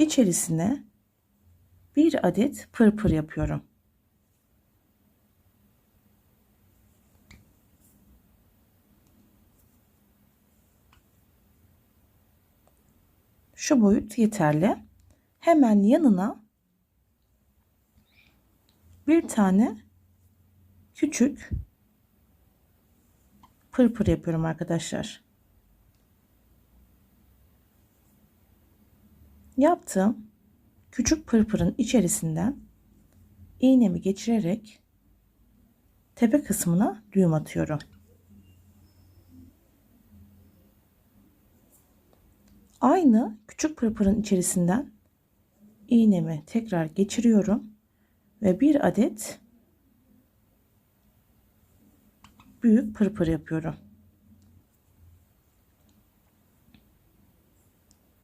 içerisine bir adet pırpır yapıyorum. Şu boyut yeterli. Hemen yanına bir tane küçük pırpır yapıyorum arkadaşlar. Yaptığım küçük pırpırın içerisinden iğnemi geçirerek tepe kısmına düğüm atıyorum. Aynı küçük pırpırın içerisinden iğnemi tekrar geçiriyorum ve bir adet büyük pırpır yapıyorum.